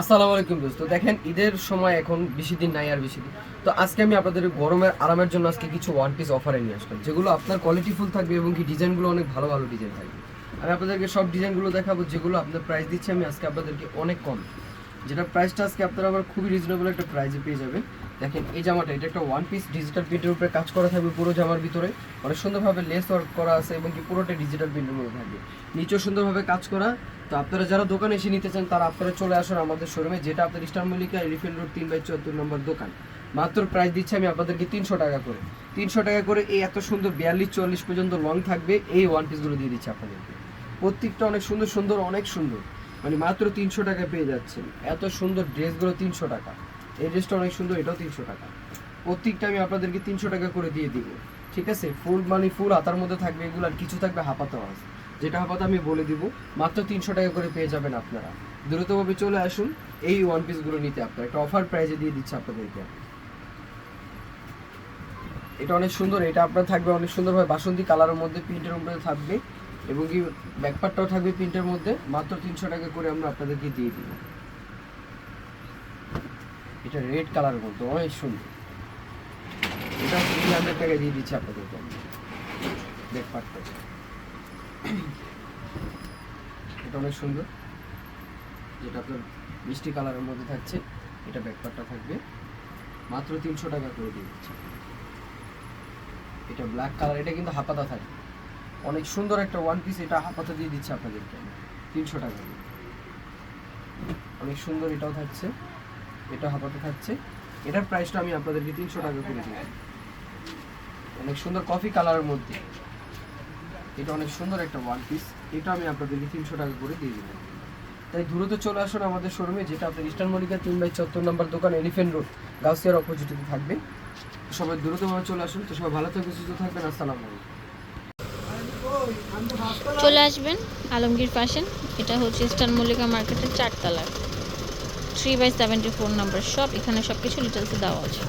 আসসালামু আলাইকুম দোস্ত। দেখেন, ঈদের সময় এখন বেশি দিন নাই আর বেশি দিন। তো আজকে আমি আপনাদের গরমের আরামের জন্য আজকে কিছু ওয়ান পিস অফারে নিয়ে আসলাম, যেগুলো আপনার কোয়ালিটি ফুল থাকবে এবং কি ডিজাইনগুলো অনেক ভালো ভালো ডিজাইন থাকবে। আমি আপনাদেরকে সব ডিজাইনগুলো দেখাবো, যেগুলো আপনার প্রাইস দিচ্ছি, আমি আজকে আপনাদেরকে অনেক কম। যেটা প্রাইসটা আজকে আপনারা আবার খুবই রিজনেবল একটা প্রাইসে পেয়ে যাবেন। দেখেন, এই জামাটা, এটা একটা ওয়ান পিস ডিজিটাল প্রিন্টের উপরে কাজ করা থাকবে পুরো জামার ভিতরে। অনেক সুন্দরভাবে লেস ওয়ার্ক করা আছে এবং কি পুরোটা ডিজিটাল প্রিন্টের মধ্যে থাকবে। নিচেও সুন্দরভাবে কাজ করা তো আপনারা যারা দোকানে এসে নিতে চান, তারা আপনারা চলে আসুন আমাদের শোরুমে যেটা আপনার ইস্টার মল্লিকা এলিফেন্ট রোড তিন বাই চুয়াত্তর নম্বর দোকান। মাত্র প্রাইস দিচ্ছি আমি আপনাদেরকে তিনশো টাকা করে। তিনশো টাকা করে এই এত সুন্দর বিয়াল্লিশ চুয়াল্লিশ পর্যন্ত লং থাকবে, এই ওয়ান পিসগুলো দিয়ে দিচ্ছি আপনাদেরকে। প্রত্যেকটা অনেক সুন্দর সুন্দর, অনেক সুন্দর। মানে মাত্র তিনশো টাকায় পেয়ে যাচ্ছেন। এত সুন্দর ড্রেসগুলো তিনশো টাকা। এই ড্রেসটা অনেক সুন্দর, এটাও তিনশো টাকা। প্রত্যেকটা আমি আপনাদেরকে তিনশো টাকা করে দিয়ে দিব। ঠিক আছে? ফুল মানে ফুল হাতার মধ্যে থাকবে, এগুলো আর কিছু থাকবে হাফাতেও আছে। যেটা হাফাতে আমি বলে দিব, মাত্র তিনশো টাকা করে পেয়ে যাবেন আপনারা। দ্রুতভাবে চলে আসুন, এই ওয়ান পিসগুলো নিতে আপনারা। একটা অফার প্রাইজে দিয়ে দিচ্ছে আপনাদেরকে। এটা অনেক সুন্দর, এটা আপনার থাকবে অনেক সুন্দরভাবে। বাসন্তী কালারের মধ্যে প্রিন্টের মধ্যে থাকবে। এবং কি ব্যাকপারটাও থাকবে প্রিন্টের মধ্যে। মাত্র তিনশো টাকা করে আমরা আপনাদেরকে দিয়ে দিব। এটা রেড কালারের মধ্যে, অনেক সুন্দর। এটা থ্রি হান্ড্রেড টাকায় দিয়ে দিচ্ছি আপনাদেরকে। ব্যাকপারটা এটা অনেক সুন্দর। যেটা আপনার মিষ্টি কালারের মধ্যে থাকছে, এটা ব্যাকপারটা থাকবে। মাত্র তিনশো টাকা করে দিয়ে দিচ্ছে। এটা ব্ল্যাক কালার এটা কিন্তু হাপাতা থাকবে অনেক সুন্দর একটা ওয়ান পিস এটা হাপাতা দিয়ে দিচ্ছে আপনাদেরকে তিনশো টাকা দিয়ে। অনেক সুন্দর এটাও থাকছে। এটা হাপাতা থাকছে। এটার প্রাইসটা আমি আপনাদেরকে তিনশো টাকা করে দিই অনেক সুন্দর কফি কালারের মধ্যে। এটা অনেক সুন্দর একটা ওয়ান পিস এটা আমি আপনাদেরকে তিনশো টাকা করে দিয়ে দেবো। তাই দ্রুত চলে আসুন আমাদের শোরুমে যেটা আপনার ইস্টার্ন মল্লিকা তিন বাই চত্বর নম্বর দোকান এলিফেন্ট রোড গাউসিয়ার অপোজিটে থাকবে। সবাই দ্রুতভাবে চলে আসুন। তো সবাই ভালো থাকবে সুস্থ থাকবেন, আসসালামু আলাইকুম। চলে আসবেন আলমগীর ফ্যাশন এটা হচ্ছে ইস্টার্ন মল্লিকা মার্কেটের চারতলায় three by seventy four number shop এখানে সব কিছু ডিটেলসে দেওয়া আছে।